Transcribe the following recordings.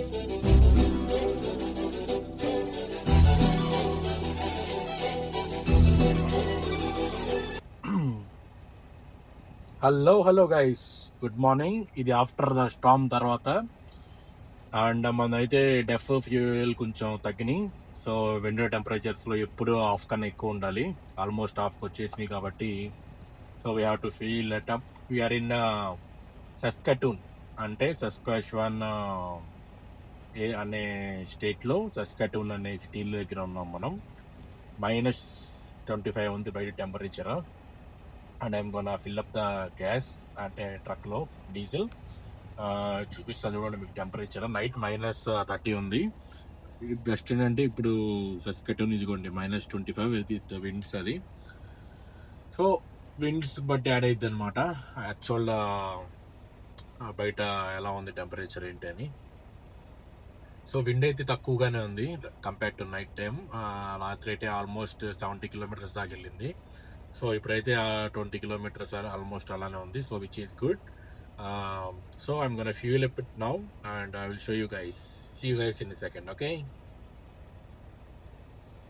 Hello hello guys good morning ఇది after the storm తర్వాత. And మనైతే డెఫ్ ఫ్యూయల్ కొంచెం తగ్గినాయి సో విండో టెంపరేచర్స్లో ఎప్పుడు ఆఫ్ కన్నా ఎక్కువ ఉండాలి. ఆల్మోస్ట్ ఆఫ్కి వచ్చేసినాయి కాబట్టి. So we have to fill it up we're in Saskatoon అంటే సస్కాష్వాన్ ఏ అనే స్టేట్లో సస్కటూన్ అనే సిటీలో దగ్గర ఉన్నాం మనం. మైనస్ ట్వంటీ ఫైవ్ ఉంది బయట temperature and I'm gonna fill up the gas అంటే ట్రక్లో డీజిల్ చూపిస్తాను చూడండి మీకు టెంపరేచర్ నైట్ మైనస్ థర్టీ ఉంది. బెస్ట్ ఏంటంటే ఇప్పుడు సస్కెటూన్ ఇదిగోండి minus twenty five with winds అది. సో విండ్స్ బట్టి యాడ్ అవుతుంది అనమాట యాక్చువల్ బయట ఎలా ఉంది టెంపరేచర్ ఏంటి అని. సో విండ్ అయితే తక్కువగానే ఉంది కంపేర్ టు నైట్ టైం రాత్రి అయితే ఆల్మోస్ట్ సెవెంటీ కిలోమీటర్స్ దాకా వెళ్ళింది. సో ఇప్పుడైతే ట్వంటీ కిలోమీటర్స్ ఆల్మోస్ట్ అలానే ఉంది. So which is good so I'm gonna fuel up it now and I will show you guys see you guys in second okay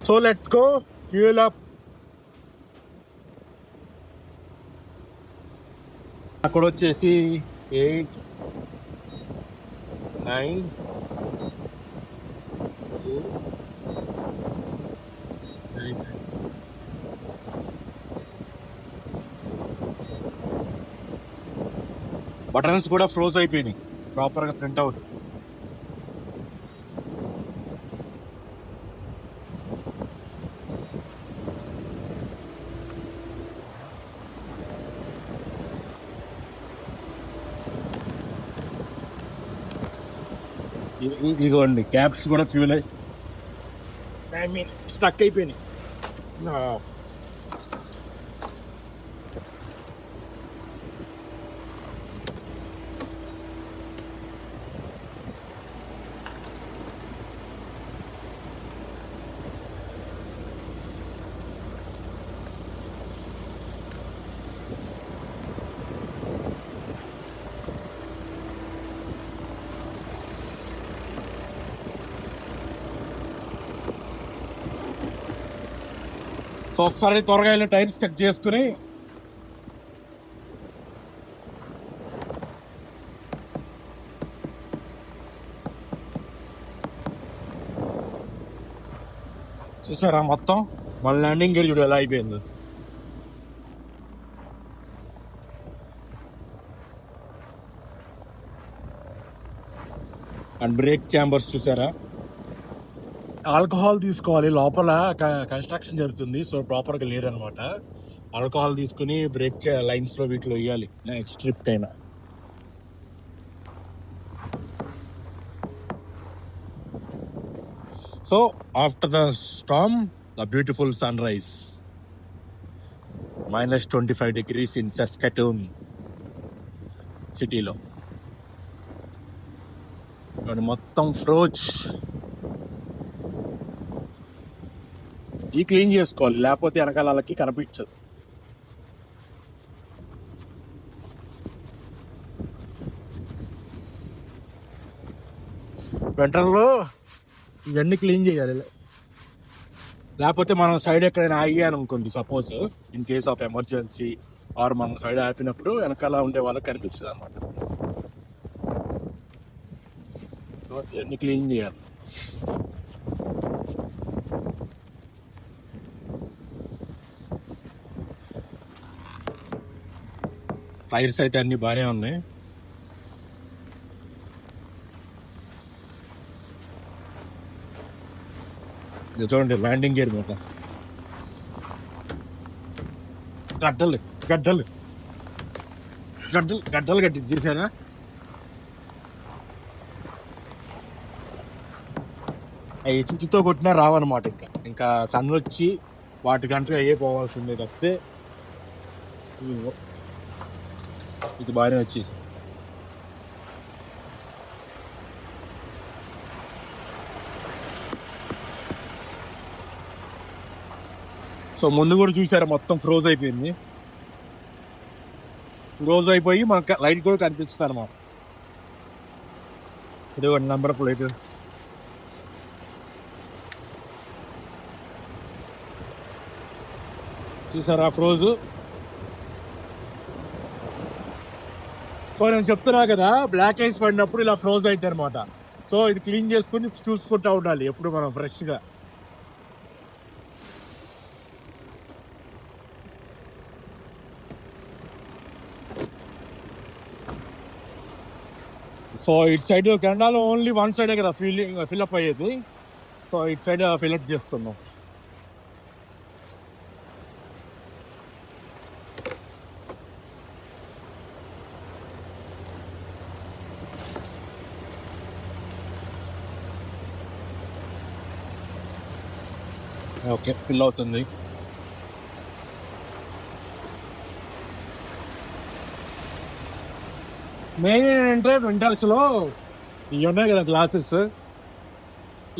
so let's go fuel up అక్కడ వచ్చేసి eight nine buttons కూడా froze అయిపోయినాయి. ప్రాపర్గా print out ఇదిగోండి caps కూడా fuel అయ్యి stuck అయిపోయినాయి. So ఒకసారి త్వరగా వెళ్ళి టైర్స్ చెక్ చేసుకుని చూసారా మొత్తం? మన ల్యాండింగ్ గేర్ చూడు ఎలా అయిపోయింది. అండ్ బ్రేక్ ఛాంబర్స్ చూసారా? ఆల్కహాల్ తీసుకోవాలి. లోపల కన్స్ట్రక్షన్ జరుగుతుంది. సో ప్రాపర్గా లేదనమాట. ఆల్కహాల్ తీసుకుని బ్రేక్ లైన్స్లో వీటిలో వేయాలి. నెక్స్ట్ ట్రిప్ అయినా so after the storm the beautiful sunrise. Minus twenty five degrees in Saskatoon సిటీలో. మొత్తం ఫ్రోజ్. ఈ క్లీన్ చేసుకోవాలి లేకపోతే వెనకాల వాళ్ళకి కనిపించదు. వెంటర్లో ఇవన్నీ క్లీన్ చేయాలి. లేకపోతే మనం సైడ్ ఎక్కడైనా ఆగాను అనుకోండి suppose in case of emergency or మనం సైడ్ ఆపినప్పుడు వెనకాల ఉండే వాళ్ళకి కనిపించదు అనమాట ఇవన్నీ క్లీన్ చేయాలి. టైర్స్ అయితే అన్నీ బాగానే ఉన్నాయి. చూడండి ల్యాండింగ్ గేర్ మాట గడ్డలు గడ్డలు. గడ్డలు గడ్డలు కట్టి చూసారా అవి స్విచ్తో కొట్టినా రావన్నమాట ఇంకా. ఇంకా సన్ వచ్చి వాటికంటే అయ్యే పోవాల్సిందే తప్పితే. ఇది బాగానే వచ్చేసి సో ముందు కూడా చూసారా మొత్తం ఫ్రోజ్ అయిపోయింది. ఫ్రోజ్ అయిపోయి మనకు లైట్ కూడా కనిపిస్తుంది అనమాట ఇది ఒక నెంబర్ ప్లేట్ చూసారా ఫ్రోజు సో నేను చెప్తున్నా కదా బ్లాక్ ఐస్ పడినప్పుడు ఇలా ఫ్రోజ్ అయితే అనమాట సో ఇది క్లీన్ చేసుకుని చూసుకుంటూ ఉండాలి ఎప్పుడు మనం ఫ్రెష్గా సో ఇటు సైడ్ కెనడాలో ఓన్లీ వన్ సైడే కదా ఫీలింగ్ ఫిల్అప్ అయ్యేది. సో ఇటు సైడ్ ఫిల్అప్ చేస్తున్నాం. ఓకే ఫిల్ అవుతుంది. మెయిన్ ఏంటంటే వింటర్స్లో ఇవి ఉన్నాయి కదా గ్లాసెస్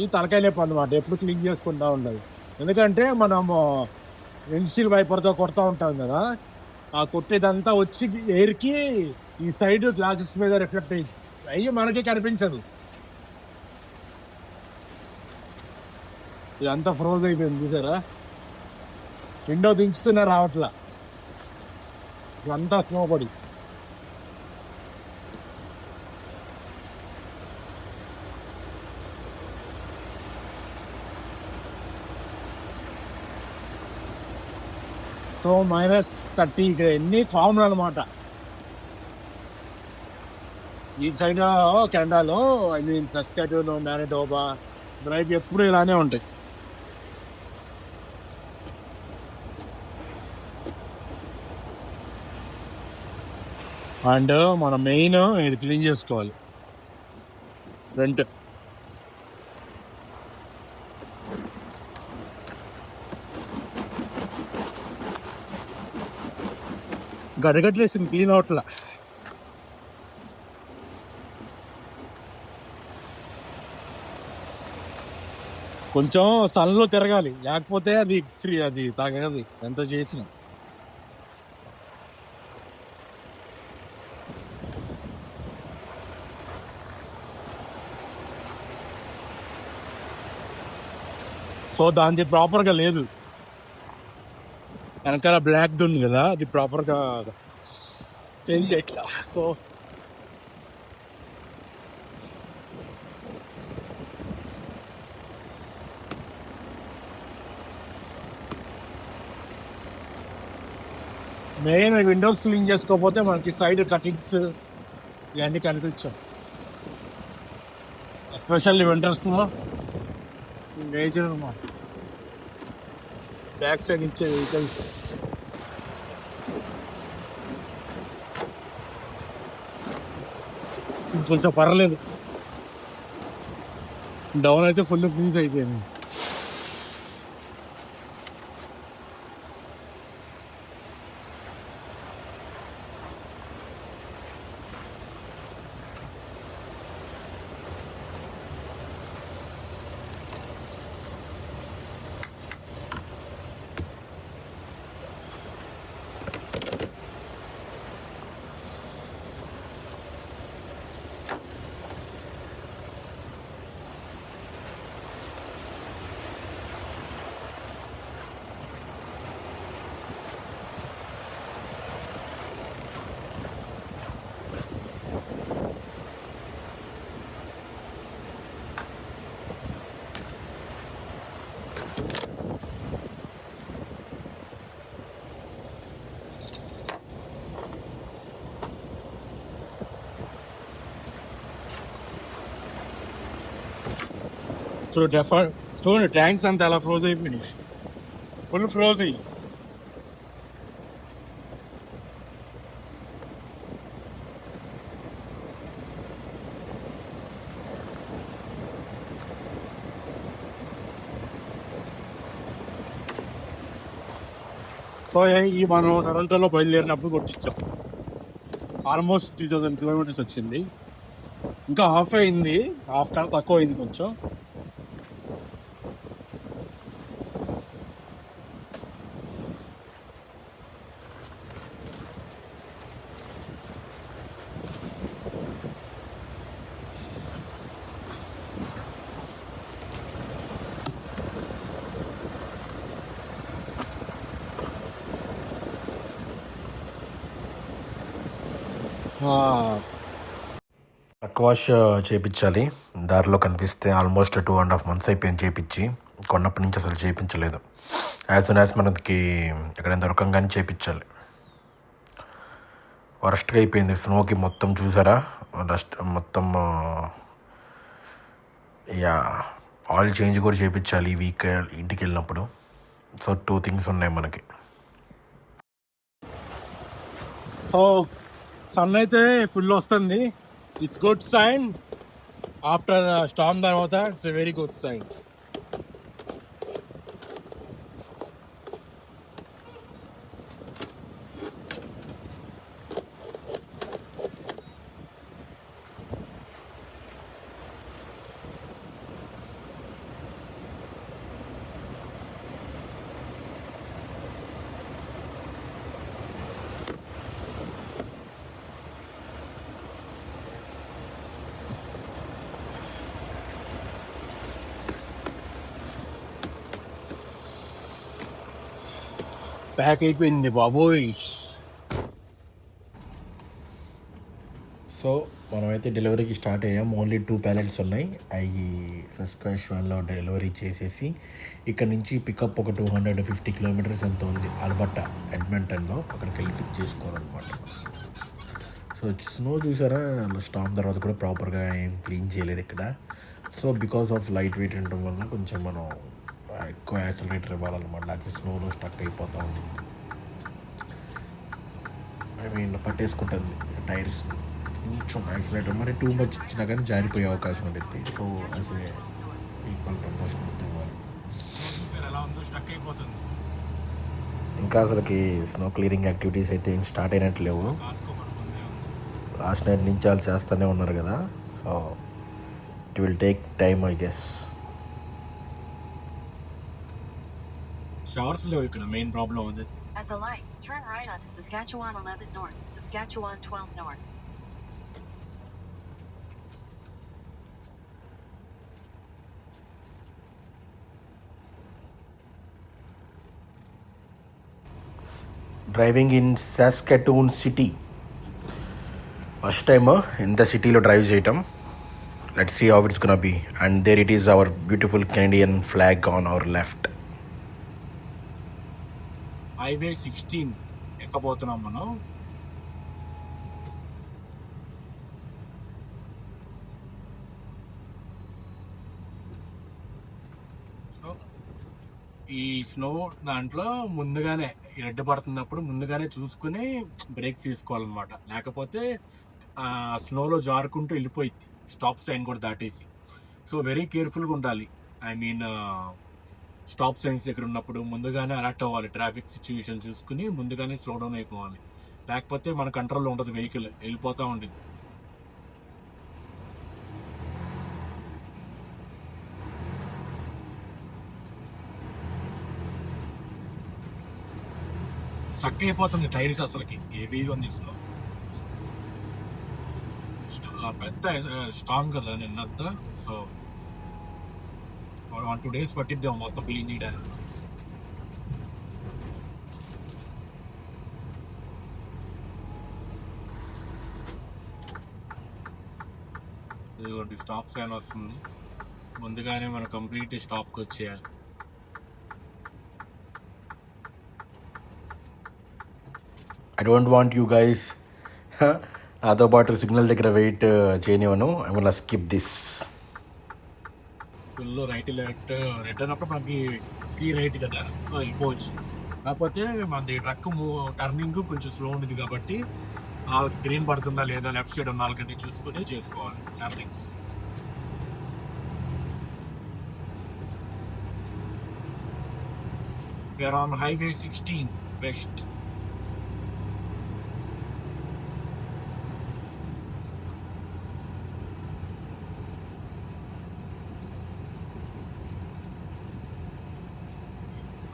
ఈ తలకాయ నొప్పి అనమాట ఎప్పుడు క్లీన్ చేసుకుంటా ఉండదు ఎందుకంటే మనము విండ్షీల్ వైపర్తో కొడతా ఉంటాం కదా ఆ కొట్టేదంతా వచ్చి ఎయిర్కి ఈ సైడ్ గ్లాసెస్ మీద రిఫ్లెక్ట్ అయ్యి అయ్యి మనకి కనిపించదు. ఇదంతా ఫ్రోజ్ అయిపోయింది చూసారా? విండో దించుతున్నా రావట్లా. ఇదంతా స్నో పడి సో మైనస్ థర్టీ ఇక్కడ ఎన్ని? కామన్ అనమాట ఈ సైడ్ కెనడాలో I mean Saskatoon Manitoba drive ఎప్పుడు ఇలానే ఉంటాయి. అండ్ మన మెయిన్ ఇది క్లీన్ చేసుకోవాలి. ఫ్రంట్ గడగట్లేసింది క్లీన్ అవట్లా. కొంచెం సన్లో తిరగాలి. లేకపోతే అది ఫ్రీ అది తాగది. ఎంత చేసినా. సో దానికి ప్రాపర్గా లేదు. వెనకాల బ్లాక్ది ఉంది కదా అది ప్రాపర్గా చేంజ్ చేయట్లా. సో మెయిన్ విండోస్ క్లీన్ చేసుకోకపోతే మనకి సైడ్ కటింగ్స్ ఇవన్నీ కనిపించాం ఎస్పెషల్లీ వింటర్స్లో మేజర్ అన్నమాట బ్యాక్ సైడ్ ఇచ్చే వెహికల్స్ కొంచెం పర్లేదు. డౌన్ అయితే ఫుల్ ఫ్రీజ్ అయిపోయింది. సో డెఫర్ చూడండి ట్యాంక్స్ అంతా అలా ఫ్రోజ్ అయిపోయినాయి ఫుల్ ఫ్రోజ్ అయ్యి సో ఈ మనం టొరంటోలో బయలుదేరినప్పుడు కొట్టించాం ఆల్మోస్ట్ త్రీ థౌసండ్ కిలోమీటర్స్ వచ్చింది. ఇంకా హాఫ్ అయింది. హాఫ్ కన్నా తక్కువ అయింది కొంచెం. ట్రక్ వాష్ చేయించాలి దారిలో కనిపిస్తే almost two and half months అయిపోయింది చేయించి కొన్నప్పటి నుంచి అసలు చేయించలేదు యాజ్ సూన్ యాజ్ మనకి ఎక్కడైనా దొరకంగానే చేయించాలి వరస్ట్గా అయిపోయింది. స్నోకి మొత్తం చూసారా? డస్ట్ మొత్తం యా ఆయిల్ చేంజ్ కూడా చేయించాలి ఈ వీక్ ఇంటికి వెళ్ళినప్పుడు. సో టూ థింగ్స్ ఉన్నాయి మనకి. సో సన్ అయితే ఫుల్ వస్తుంది. It's good sign after storm తర్వాత it's very good sign pack అయిపోయింది బాబోయ్ సో మనమైతే డెలివరీకి స్టార్ట్ అయ్యాం. ఓన్లీ టూ ప్యాలెట్స్ ఉన్నాయి. అవి సస్కాష్వాన్లో డెలివరీ చేసేసి ఇక్కడ నుంచి పికప్ ఒక టూ హండ్రెడ్ ఫిఫ్టీ కిలోమీటర్స్ ఎంత ఉంది. అల్బర్టా అడ్మింటన్లో అక్కడికి వెళ్ళి పిక్ చేసుకోవాలన్నమాట. సో స్నో చూసారా? స్టామ్ తర్వాత కూడా ప్రాపర్గా ఏం క్లీన్ చేయలేదు ఇక్కడ. So because of light weight ఉండటం వల్ల కొంచెం మనం ఎక్కువ యాక్సిలరేటర్ ఇవ్వాలన్నమాట. లేకపోతే స్నోలో స్టక్ అయిపోతూ ఉంటుంది. ఐ మీన్ పట్టేసుకుంటుంది టైర్స్. కొంచెం యాక్సిలేటర్ మరి టూ మచ్ ఇచ్చినా కానీ జారిపోయే అవకాశం ఉంటుంది so as a equal promotion ఇవ్వాలి అయిపోతుంది ఇంకా అసలుకి స్నో క్లియరింగ్ యాక్టివిటీస్ అయితే ఏం స్టార్ట్ అయినట్టు లేవు. లాస్ట్ నైట్ నుంచి వాళ్ళు చేస్తూనే ఉన్నారు కదా. So it will take time I guess showers లేవు ఇక్కడ మెయిన్ ప్రాబ్లం ఉంది At the light, turn right onto Saskatchewan 11 North, Saskatchewan 12 North. Driving in Saskatoon city first time ఎంత సిటీలో డ్రైవ్ చేయటం let see how it's gonna be and there it is our beautiful Canadian flag on our left highway sixteen ఎక్కబోతున్నాం మనం? So ఈ snow దాంట్లో ముందుగానే ఈ red పడుతున్నప్పుడు ముందుగానే చూసుకుని బ్రేక్ తీసుకోవాలన్నమాట. లేకపోతే స్నోలో జారుకుంటూ వెళ్ళిపోయింది స్టాప్ సైన్ కూడా దాటేసి. సో వెరీ కేర్ఫుల్గా ఉండాలి. ఐ మీన్ స్టాప్ సైన్స్ దగ్గర ఉన్నప్పుడు ముందుగానే అలర్ట్ అవ్వాలి ట్రాఫిక్ సిచ్యువేషన్ చూసుకుని ముందుగానే స్లో డౌన్ అయిపోవాలి. లేకపోతే మన కంట్రోల్లో ఉండదు వెహికల్ వెళ్ళిపోతూ ఉండేది స్ట్రక్ అయిపోతుంది టైర్స్ అసలుకి హెవీగా ఉంది స్లో. పెద్ద స్ట్రాంగ్ కదా నిన్నంతా సో వన్ టూ డేస్ పట్టిద్దాం మొత్తం క్లీన్ చేయడానికి ఇదిగోండి స్టాప్ సైన్ వస్తుంది. ముందుగానే మనం కంప్లీట్ స్టాప్కి వచ్చేయాలి. I don't want you guys నాతో పాటు సిగ్నల్ దగ్గర wait చేయనివ్వను. I won't skip this full right left red అన్నప్పుడు మనకి ఈ రైట్ కదా వెళ్ళిపోవచ్చు కాకపోతే మనది ట్రక్ టర్నింగ్ కొంచెం స్లో ఉంది కాబట్టి ఆ గ్రీన్ పడుతుందా లేదా లెఫ్ట్ సైడ్ ఉన్న వాళ్ళకన్నీ చూసుకొని చేసుకోవాలి turnings. Where on highway sixteen west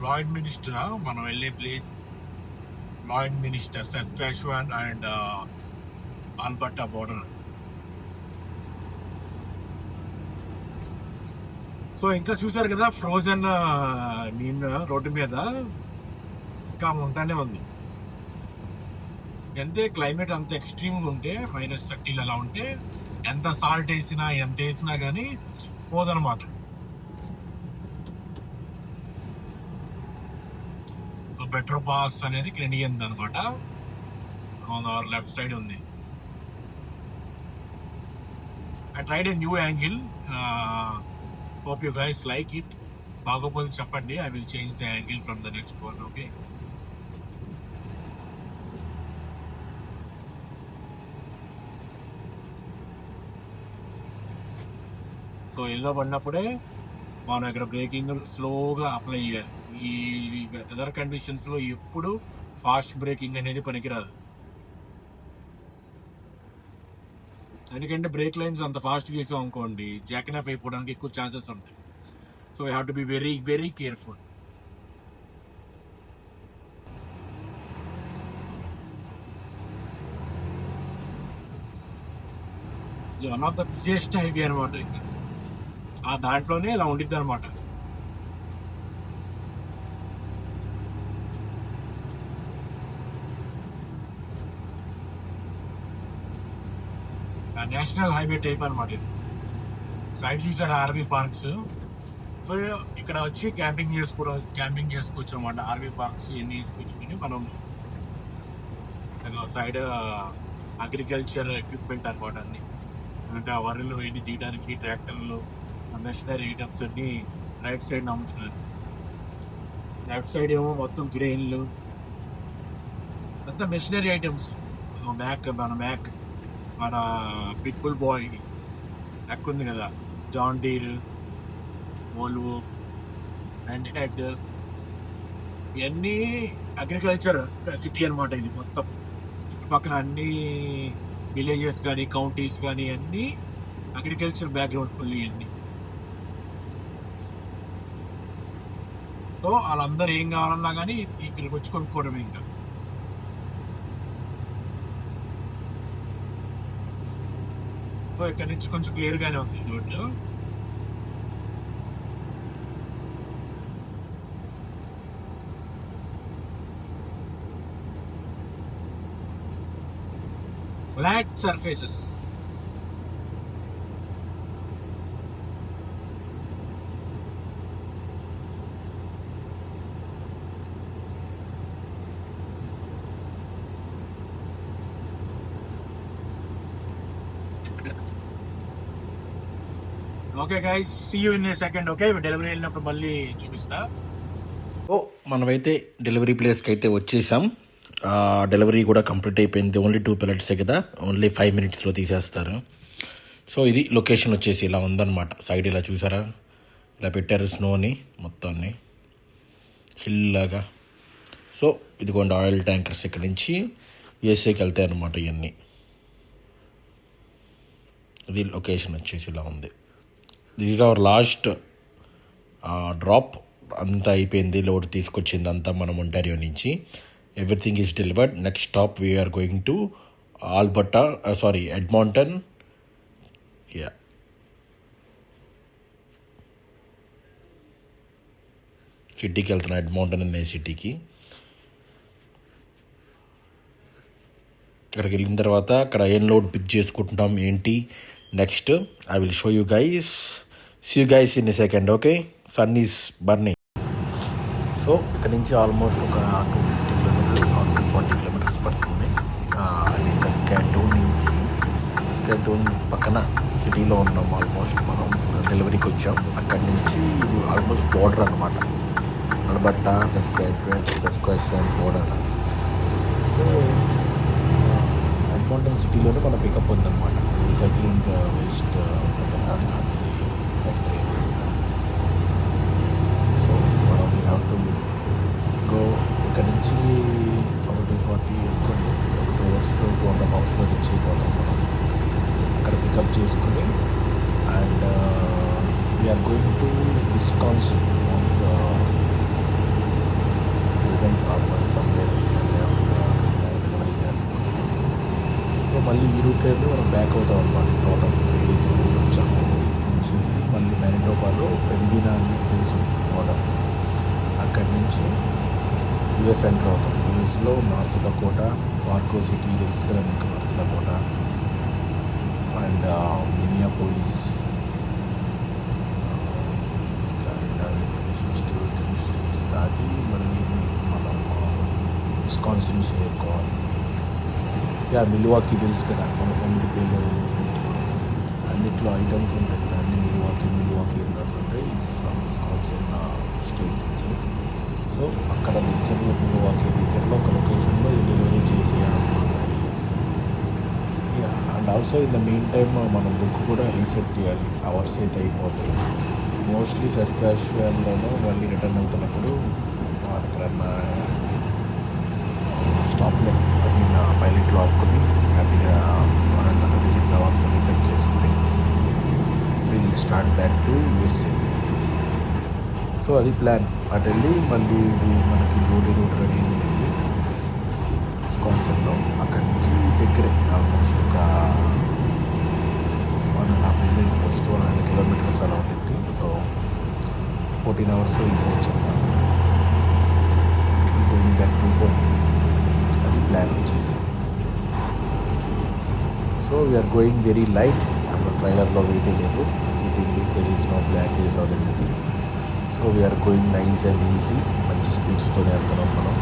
Lloydminster మనం వెళ్ళే place Lloydminster Saskatchewan and Alberta border so ఇంకా చూసారు కదా ఫ్రోజన్ uh, నేను రోడ్డు మీద. ఇంకా ఉంటానే ఉంది. ఎంతే క్లైమేట్ అంత ఎక్స్ట్రీమ్గా ఉంటే మైనస్ థర్టీలు అలా ఉంటే ఎంత సాల్ట్ వేసినా ఎంత వేసినా కానీ పోదనమాట సో పాస్ అనేది కెనడియన్ అనమాట ఆన్ అవర్ లెఫ్ట్ సైడ్ ఉంది. I tried a new angle hope you guys like it బాగోపోతే చెప్పండి. I will change the angle from the next one okay so yellow పడినప్పుడే మనం ఇక్కడ బ్రేకింగ్ స్లోగా అప్లై చేయాలి. ఈ వెదర్ కండిషన్స్లో ఎప్పుడు ఫాస్ట్ బ్రేకింగ్ అనేది పనికిరాదు. ఎందుకంటే బ్రేక్ లైన్స్ అంత ఫాస్ట్ వేసాం అనుకోండి జాకెన్ ఆఫ్ అయిపోవడానికి ఎక్కువ ఛాన్సెస్ ఉంటాయి. So I have to be very very careful one of the biggest highway అనమాట ఆ దాంట్లోనే ఇలా ఉండిద్ది అనమాట నేషనల్ హైవే టైప్ అనమాట ఇది. సైడ్ చూసాడు ఆర్వీ పార్క్స్. సో ఇక్కడ వచ్చి క్యాంపింగ్ చేసుకోవడం క్యాంపింగ్ చేసుకోవచ్చు అనమాట ఆర్వీ పార్క్స్ ఇవన్నీ తీసుకొచ్చుకుని మనం సైడ్ అగ్రికల్చర్ ఎక్విప్మెంట్ అనమాట అన్ని. అంటే ఆ వరలు ఎన్ని తీయడానికి ట్రాక్టర్లు మెషినరీ ఐటమ్స్ అన్ని రైట్ సైడ్ అమ్ముతున్నారు లెఫ్ట్ సైడ్ ఏమో మొత్తం గ్రెయిన్లు అంతా మెషినరీ ఐటమ్స్. మ్యాక్ మన మ్యాక్. మన పిట్బుల్ బాయ్ ఎక్కువ ఉంది కదా. John Deere Volvo and head ఇవన్నీ అగ్రికల్చర్ సిటీ అనమాట ఇది మొత్తం. చుట్టుపక్కల అన్ని విలేజెస్ కానీ కౌంటీస్ కానీ అన్నీ అగ్రికల్చర్ బ్యాక్గ్రౌండ్ ఫుల్ ఇవన్నీ సో వాళ్ళందరూ ఏం కావాలన్నా కానీ ఇక్కడికి వచ్చి కొనుక్కోవడం ఇంకా. సో ఇక్కడ నుంచి కొంచెం క్లియర్ గానే ఉంది. Road flat surfaces okay guys see you in a second okay delivery వెళ్ళినప్పుడు మళ్ళీ చూపిస్తా. ఓ మనమైతే డెలివరీ ప్లేస్కి అయితే వచ్చేసాం. డెలివరీ కూడా కంప్లీట్ అయిపోయింది. ఓన్లీ టూ పిల్లట్సే కదా? ఓన్లీ ఫైవ్ మినిట్స్లో తీసేస్తారు. సో ఇది లొకేషన్ వచ్చేసి ఇలా ఉందన్నమాట. సైడ్ ఇలా చూసారా? ఇలా పెట్టారు స్నోని మొత్తాన్ని. హిల్లాగా సో ఇదిగోండి ఆయిల్ ట్యాంకర్స్ ఇక్కడ నుంచి ఏసీకి వెళ్తాయి అన్నమాట ఇవన్నీ ఇది లొకేషన్ వచ్చేసి ఇలా ఉంది. This is our last drop అంతా అయిపోయింది. లోడ్ తీసుకొచ్చింది అంతా మనం ఒంటారియో నుంచి. Everything is delivered next stop we're going to Alberta sorry Edmonton yeah సిటీకి వెళ్తున్నా ఎడ్మాంటన్ అనే సిటీకి అక్కడికి వెళ్ళిన తర్వాత అక్కడ ఏం లోడ్ పిక్ చేసుకుంటున్నాం. ఏంటి? Next I will show you guys see you guys in second okay sun is burning so ఇక్కడ నుంచి ఆల్మోస్ట్ ఒక two fifty kilometers two forty kilometers పడుతుంది. అది సస్కాటూన్ నుంచి సస్కాటూన్ పక్కన సిటీలో ఉన్నాం ఆల్మోస్ట్ మనం. డెలివరీకి వచ్చాం. అక్కడి నుంచి ఆల్మోస్ట్ బోర్డర్ అనమాట అల్బర్టా సస్కాట్వెన్ సస్కాట్వెన్ బోర్డర్ సో అడ్మాంటన్ సిటీలోనే మన పికప్ ఉందన్నమాట. రీసైక్లింగ్ వేస్ట్ ఉంటుంది కదా అది ఫ్యాక్టరీ సో మనం we have to go actually ఒక టూ ఫార్టీ వేసుకోండి ఒక two hours two two and half అవర్స్లో రీచ్ అయిపోతాం మనం. అక్కడ పికప్ చేసుకుని and we're going to Wisconsin present somewhere delivery చేస్తాం సో మళ్ళీ ఈ రూట్ వెళ్ళి మనం బ్యాక్ అవుతాం అనమాట టోటల్ ఏది రూట్ వచ్చాము నుంచి మళ్ళీ మ్యానిటోబాలో పెంబినా అనే ప్లేస్ ఉంది బోర్డర్ అక్కడి నుంచి యుఎస్ ఎంటర్ అవుతాం. యుఎస్లో నార్త్ డకోట ఫార్కో సిటీ తెలుసు కదా మీకు North Dakota and Minneapolis states దాటి మళ్ళీ మనం విస్కాన్సిన్ చేరుకోవాలి యా మిల్వాకి తెలుసు కదా మన కొమ్మిడి పేరు. అన్నిట్లో ఐటమ్స్ ఉంటాయి కదా అన్ని మిల్వాకి మిల్వాకి ఎన్నోస్ ఉంటాయి ఫ్రమ్ విస్కాన్సిన్ స్టేట్ నుంచి సో అక్కడ దగ్గరలో మిల్వాకి దగ్గరలో ఒక లొకేషన్లో ఈ delivery చేసేయాలన్నమాట yeah so in the main time మనం బుక్ కూడా రీసెట్ చేయాలి. అవర్స్ అయితే అయిపోతాయి. మోస్ట్లీ సబ్స్క్రిప్షన్లోనూ మళ్ళీ రిటర్న్ అవుతున్నప్పుడు ఎక్కడన్నా స్టాప్లో ఐ మీన్ పైలట్లో ఆపుకొని హ్యాపీగా one and thirty six hours reset చేసుకుని will start back to USA so అది ప్లాన్ అటు వెళ్ళి మళ్ళీ మనకి రోడ్ ఏదో ఒకటి రెడీ ఉండింది స్కాన్సర్లో అక్కడి నుంచి దగ్గరే ఆల్మోస్ట్ ఒక వన్ అండ్ హాఫ్ డేలో ఇంకోటి టూ హండ్రెడ్ కిలోమీటర్స్ అలా ఉండిద్ది సో ఫోర్టీన్ అవర్స్ ఇంకోవచ్చు గోయింగ్ బ్యాక్ టు హోమ్ అది ప్లాన్ వచ్చేసి so we're going very light అక్కడ ట్రైలర్లో వెయిటే లేదు anything is there is no block is or anything so we're going nice and easy మంచి స్పీడ్స్తోనే వెళ్తున్నాం మనం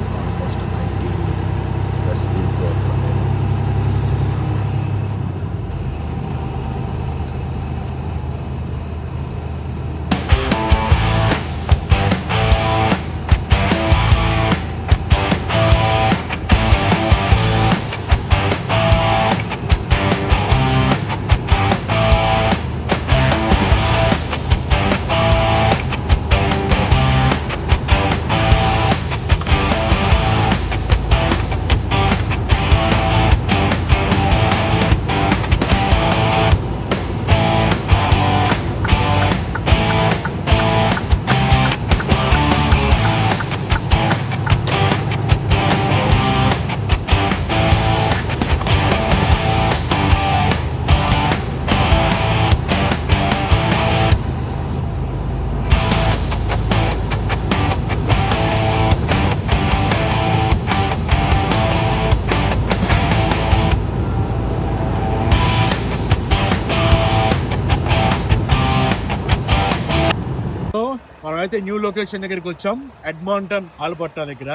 మనమైతే న్యూ లొకేషన్ దగ్గరికి వచ్చాం. ఎడ్మాంటన్ ఆల్బర్టా దగ్గర.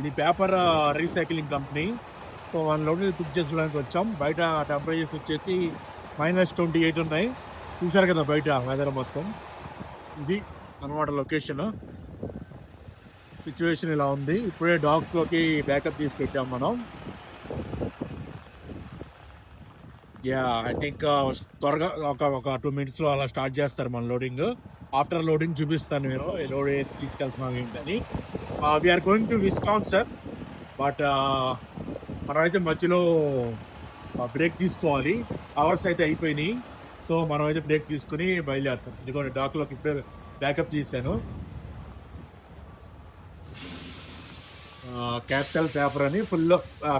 ఇది paper recycling company. So one load pick చేసుకోవడానికి వచ్చాం. బయట టెంపరేచర్స్ వచ్చేసి మైనస్ ట్వంటీ ఎయిట్ ఉన్నాయి. చూసారు కదా బయట వెదర్ మొత్తం. ఇది అనమాట లొకేషన్ సిచ్యువేషన్ ఇలా ఉంది. ఇప్పుడే డాగ్స్లోకి బ్యాకప్ తీసి పెట్టాం మనం. యా ఐ థింక్ త్వరగా ఒక ఒక టూ మినిట్స్లో అలా స్టార్ట్ చేస్తారు మన లోడింగ్ ఆఫ్టర్ లోడింగ్ చూపిస్తాను మీరు లోడ్ తీసుకెళ్తున్నాం ఏంటని. We're going to Wisconsin but మనమైతే మధ్యలో uh, బ్రేక్ తీసుకోవాలి. అవర్స్ అయితే అయిపోయినాయి. సో మనం అయితే బ్రేక్ తీసుకుని బయలుదేరుతాం. ఎందుకంటే డాక్లోకి ఇప్పుడే బ్యాకప్ తీసాను. క్యాపిటల్ పేపర్ అని ఫుల్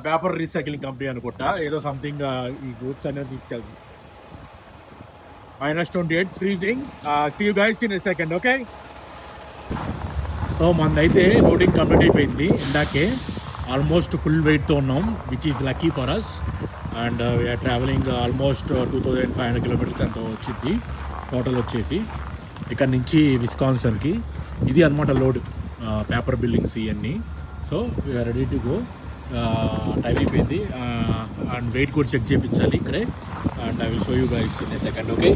పేపర్ రీసైక్లింగ్ కంపెనీ అనుకుంటా. ఏదో సంథింగ్ ఈ గూడ్స్ అనేది తీసుకెళ్తుంది. Minus twenty eight freezing see you guys in second okay so మనదైతే loading complete అయిపోయింది. ఇందాకే ఆల్మోస్ట్ ఫుల్ వెయిట్తో ఉన్నాం which is lucky for us and we're travelling almost two thousand five hundred kilometers ఎంతో వచ్చింది? Total వచ్చేసి ఇక్కడ నుంచి విస్కాన్సన్కి ఇది అనమాట లోడ్ పేపర్ బిల్డింగ్స్ ఇవన్నీ. So we're ready to go time అయిపోయింది. అండ్ వెయిట్ కూడా చెక్ చేయించాలి ఇక్కడే. And I will show you guys in a second okay